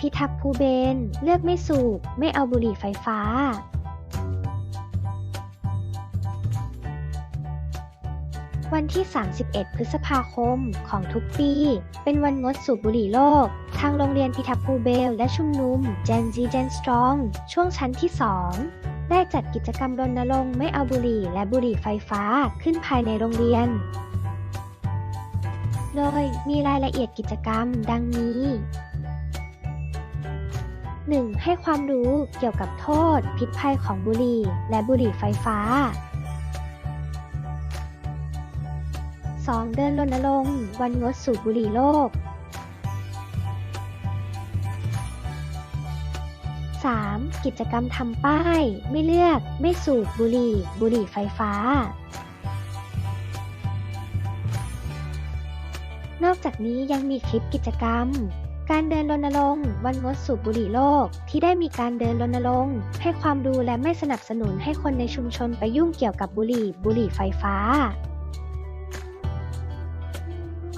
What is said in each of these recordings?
พิทักษ์ภูเบน เลือกไม่สูบ ไม่เอาบุหรี่ไฟฟ้าวันที่ 31 พฤษภาคมของทุกปี เป็นวันงดสูบบุหรี่โลก ทางโรงเรียนพิทักษ์ภูเบล และชุมนุม Gen Z Gen Strong ช่วงชั้นที่ 2 ได้จัดกิจกรรมรณรงค์ไม่เอาบุหรี่และบุหรี่ไฟฟ้าขึ้นภายในโรงเรียน โดยมีรายละเอียดกิจกรรมดังนี้ 1. ให้ความรู้เกี่ยวกับโทษ พิษภัยของบุหรี่ และบุหรี่ไฟฟ้า 2. เดินรณรงค์วันงดสูบบุหรี่โลก 3. กิจกรรมทำป้าย ไม่เลือก ไม่สูบบุหรี่ บุหรี่ไฟฟ้า นอกจากนี้ยังมีคลิปกิจกรรม การเดินรณรงค์วันงดสูบบุหรี่โลก ที่ได้มีการเดินรณรงค์ให้ความรู้และไม่สนับสนุนให้คนในชุมชนไปยุ่งเกี่ยวกับบุหรี่ บุหรี่ไฟฟ้า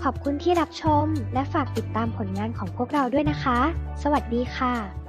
ขอบคุณที่รับชม และฝากติดตามผลงานของพวกเราด้วยนะคะ สวัสดีค่ะ